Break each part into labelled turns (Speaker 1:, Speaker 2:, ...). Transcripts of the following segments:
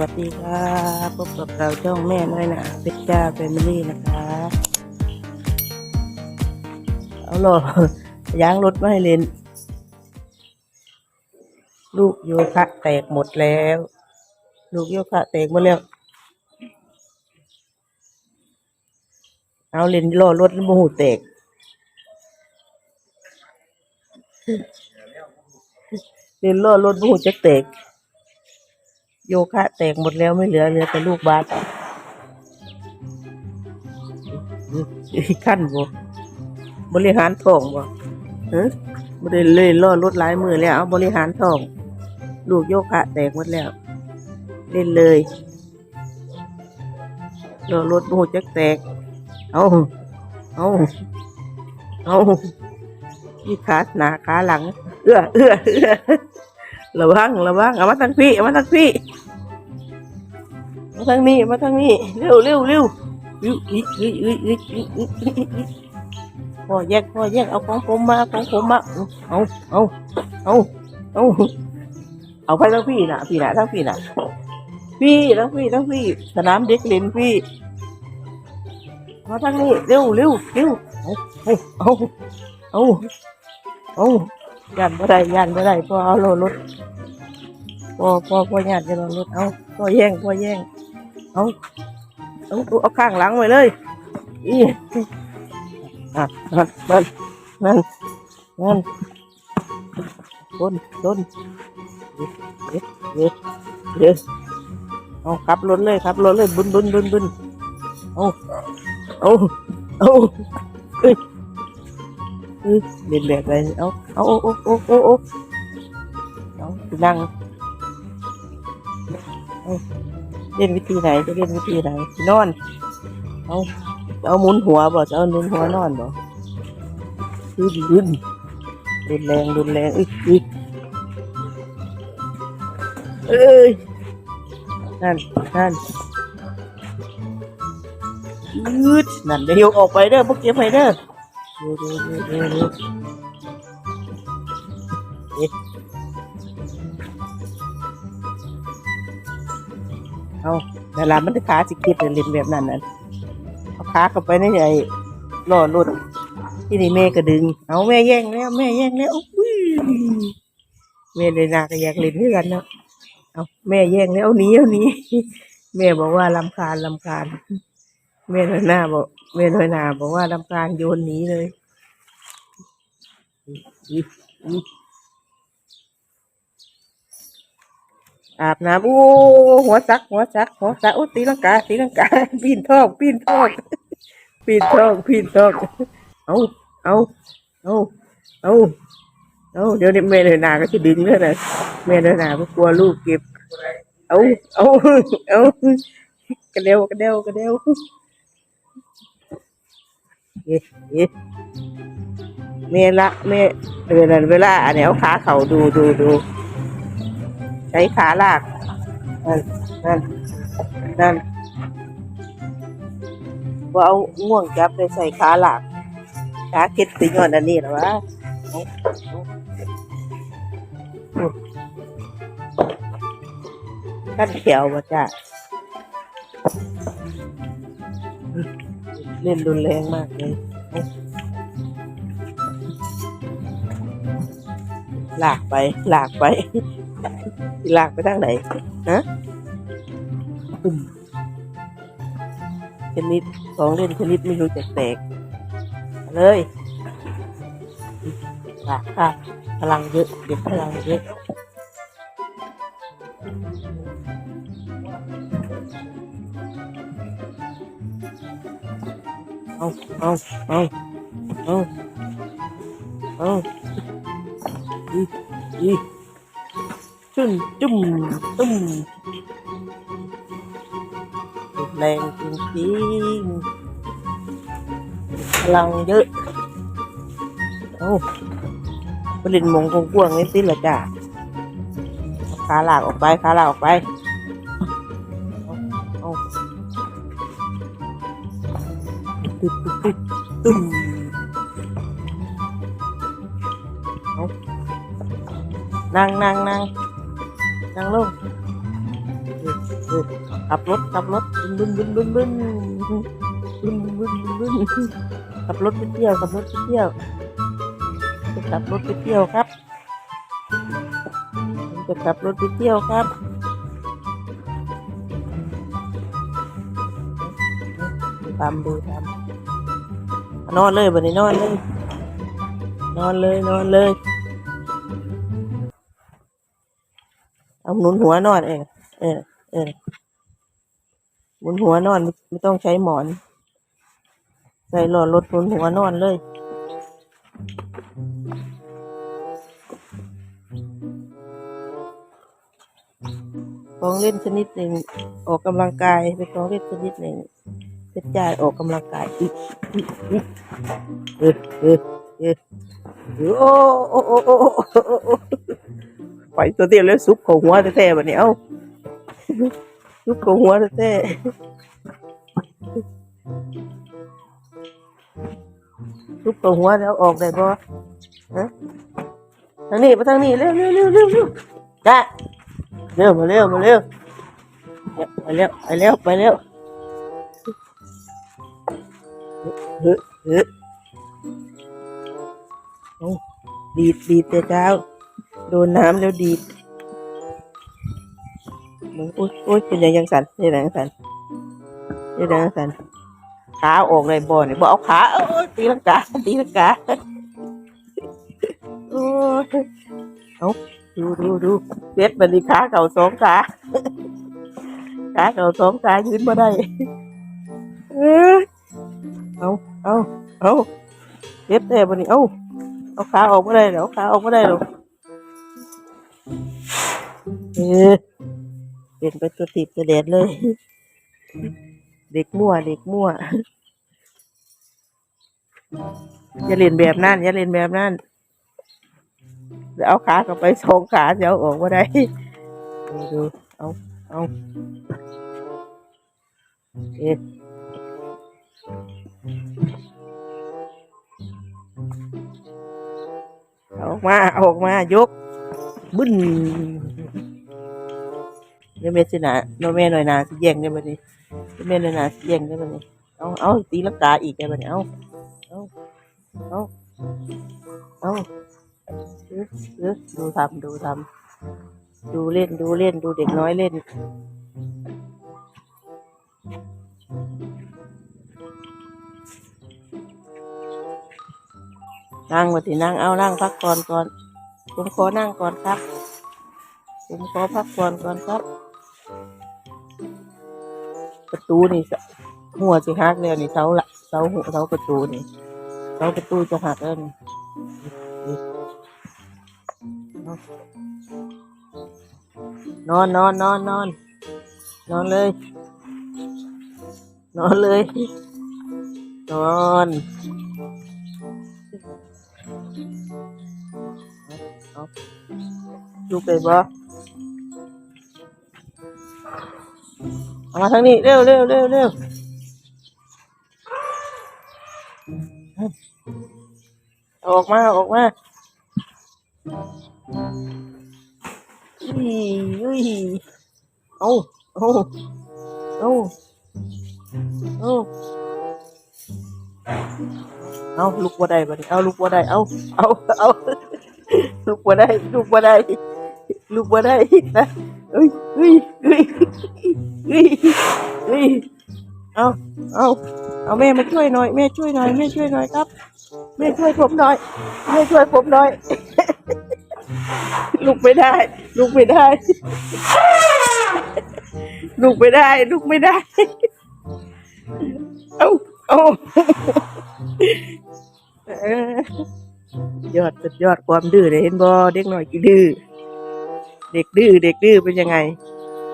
Speaker 1: วัสดีค่ะพบกับเราช่องแม่น้อยนะเพชรจ้าแฟมิลี่นะคะ เอาหล่อยางรถมาให้เล่น ลูกโยคะแตกหมดแล้ว ลูกโยคะแตกหมดแล้ว เอาเล่นล่อรถโมหูแตกเล่นล่อรถโมหูจะแตก โยคะแตกหมดแล้วไม่เหลือเหลือแต่ลูกบาสขั้นบ่บริหารท้องบ่เฮ้ยบ่ได้เลยล่อรถหลายมือแล้วเอาบริหารท้องลูกโยคะแตกหมดแล้ว เล่นเลยล่อรถโบจักแตก เอาเอาเอาที่ขาหน้าขาหลัง เอื้อเอื้อเอื้อ ระวังระวังเอามาทางพี่เอามาทางพี่มาทางนี้มาทางนี้เร็วเร็วเร็วพ่อแยกพ่อแยกเอาของผมมาของผมมาเอาเอาเอาเอาเอาไปทั้งพี่น่ะพี่น่ะทางพี่น่ะพี่ทั้งพี่ทั้งพี่สนามเด็กเล่นพี่มาทางนี้เร็วเร็วเร็วเอาเอาเอาเอา ยันบ่ได้ยันบ่ได้พอเอารถรถพอพอพอยันจะรถรถเอาพอแย่งพอแย่งเอาเอาเอาข้างหลังไว้เลยอีอะมันมันมันมันต้นต้นเด็ดเด็ดเด็ดเอาขับรถเลยขับรถเลยบุนบุนบุนบุนเอาเอาเอาเอ้ย เอ้ยเล่นแบบอะไรเอาเอาโอ้โอ้โอ้โอ้โอ้เอาไปนั่งเล่นวิธีไหนจะเล่นวิธีไหนนอน เอาเอาหมุนหัวบ่จะเอาหมุนหัวนอนบ่ขึ้นขึ้นรุนแรงรุนแรงอึกอึกเอ้ยนั่นนั่นอืดนั่นเดี๋ยวออกไปเด้อพวกเก็บไปเด้อ ดูดูดูดูดูเอ๊ะเอาเวลามันจะขาสิคิดเล่นแบบนั้นน่ะเอาขาเข้าไปในไอ้ล่อรถที่นี่แม่ก็ดึง เอาแม่แย่งแล้วแม่แย่งแล้วอุ้ยแม่เลยนาก็อยากเล่นด้วยกันเนาะเอาแม่แย่งแล้วหนีเอาหนีแม่บอกว่าลำคาญลำคาญ แม่น้อยหน้าบอกแม่น้อยหน้าบอกว่าลำคาญโยนหนีเลยอาบน้ำโอ้หัวซัก หัวซัก หัวซักโอ้ตีลังกาตีลังกาปีนทองปีนทองปีนทองปีนทองเอาเอาเอาเอาเอาเดี๋ยวนี้แม่เลนาก็จะดึงเลยนะแม่เลนาก็กลัวลูกเก็บ เอาเอาเอากระเดวกระเดวกระเดว เอ๊ะเอ๊ะแม่ละแม่เวลาเวลาอันนี้เอาขาเข่าดูดูดูใช้ขาลากนั่นนั่นนั่นว่าเอาง่วงจับไปใส่ขาหลักขาเก็ดติงอนอันนี้หรอวะขั้นเขียวบ่จ้า เล่นรุนแรงมากเลยเอาลากไป หลากไป หลากไปทางไหนฮะอืมชนิดของเล่นชนิดไม่รู้จักแตก เลยหลากค่ะพลังเยอะเด็กพลังเยอะ เอาเอาเอาเอาเอาอีอีจุ่มจุ่มจุ่มแรงจริงๆพลังเยอะ เอาผลิตมงคงกวางนี่สิละจ้ะขาหลากออกไปขาหลากออกไป ตึมนั่งนั่งนั่งนั่งลงขับรถขับรถบึ้นบึ้นบึ้นบึ้นบึ้นบึ้นบึ้นบึ้นบึ้นขับรถไปเที่ยวขับรถไปเที่ยวจะขับรถไปเที่ยวครับจะขับรถไปเที่ยวครับตามดูตาม นอนเลยบันนี้นอนเลย นอนเลยนอนเลย เอาหนุนหัวนอนเองเออเออหมุนหัวนอนไม่ต้องใช้หมอน ใส่หลอดรถหมุนหัวนอนเลยของเล่นชนิดหนึ่งออกกำลังกายเป็นของเล่นชนิดหนึ่ง เป็นจ่ายออกกำลังกายอีกอีกอีกเออเออเออโอ้โอ้โอ้โอ้โอ้ไปตัวเดียวแล้วซุปของหัวแท้ๆแบบนี้เอ้าซุปของหัวแท้ๆซุปของหัวแล้วออกได้บ่ฮะทางนี้ไปทางนี้เร็วเร็วเร็วเร็วเร็วจ้าเร็วมาเร็วมาเร็วไปเร็วไปเร็วไปเร็ว เฮ้ยเฮ้ยดีดดีดแต่เช้า โดนน้ำแล้วดีดมึงอุ้ยอุ้ยเป็นยังยังสันเป็นยังสันเป็นยังสันขาออกเลยบ่อเนี่ยบ่เอาขาเอ้ยตีลังกาตีลังกาโอ้ยเอาดูดูดูเด็ดบันดีขาเก่าสองขาขาเก่าสองขายืนมาได้เออ เอาเอาเอาเด็ดแต่บันนี้เอาเอาขาออกมาได้เหรอเอาขาออกมาได้เหรอเออเป็นไปตัวติดตัวเด็ดเลย เด็กมั่วเด็กมั่วอย่าเล่นแบบนั้นอย่าเล่นแบบนั้นเดี๋ยวเอาขาเข้าไปสองขาเดี๋ยวเอาออกมาได้ดูเอาเอาเอ๊ะ ออกมาออกมายก บึ้นเดี๋ยวเมสินะโนเมหน่อยนาสิแย่งได้บ่นี้เดี๋ยวเมหน่อยนาสิแย่งได้บ่นี้เอาเอาตีลังกาอีกได้บ่นี้เอาเอาเอาเอาเออเออดูทำดูทำดูเล่นดูเล่นดูเด็กน้อยเล่น นั่งมาสินั่งเอานั่งพักก่อนก่อน ผมขอนั่งก่อนครับ ผมขอพักก่อนก่อนครับ ประตูนี่สะหัวสิหักแล้วนี่เสาละเสาหัวเสาประตูนี่เสาประตูจะหักแล้วนี่นอนนอนนอนนอนนอนเลย นอนเลย นอน ลูกไปบ่มาทางนี้เร็วเร็วเร็วเร็วออกมาออกมาอุ้ยอุ้ยเอาเอาเอาเอาเอาลุกบ่ได้บัดนี้เอาลุกบ่ได้เอาเอาเอาลุกบ่ได้ลุกบ่ได้ ลุกบ่ได้นะเอ้ยเอ้ยเอ้ยเอ้ยเอ้ยเอาเอาเอาแม่มาช่วยหน่อยแม่ช่วยหน่อยแม่ช่วยหน่อยครับแม่ช่วยผมหน่อยแม่ช่วยผมหน่อยลุกไม่ได้ลุกไม่ได้ลุกไม่ได้ลุกไม่ได้ เอาเอาเออยอดสุดยอดความดื้อเลยเห็นบอเด็กหน่อยกี่ดื้อ เด็กดื้อเด็กดื้อเป็นยังไง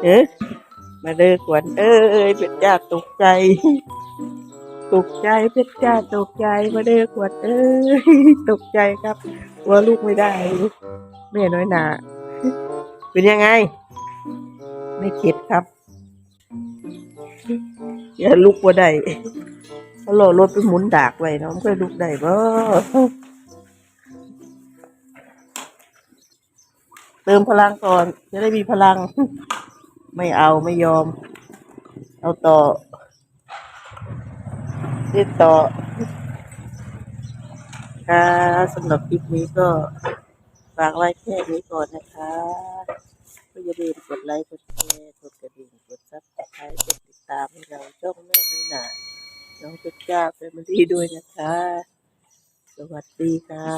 Speaker 1: เอ๊ะมาเด้อขวัญเอ้ยเป็ดจ้าตกใจ ตกใจเป็ดจ้าตกใจมาเด้อขวัญเอ้ยตกใจครับว่าลูกไม่ได้แม่น้อยหนาเป็นยังไง ไม่เข็ดครับอย่าลุกว่าได้เขารอรถไปหมุนดากไว้เนาะมันก็ลุกได้บ่ ติมพลังก่อน จะได้มีพลัง ไม่เอาไม่ยอม เอาต่อติดต่อค่ะสำหรับคลิปนี้ก็ฝากไว้แค่นี้ก่อนนะคะก็อย่าลืมกดไลค์กดแชร์กดกระดิ่งกดซับสไครต์กดติดตามให้เราช่องแม่ไม่หนาน้องเพชรจ้าเป็นมาดีด้วยนะคะ สวัสดีค่ะ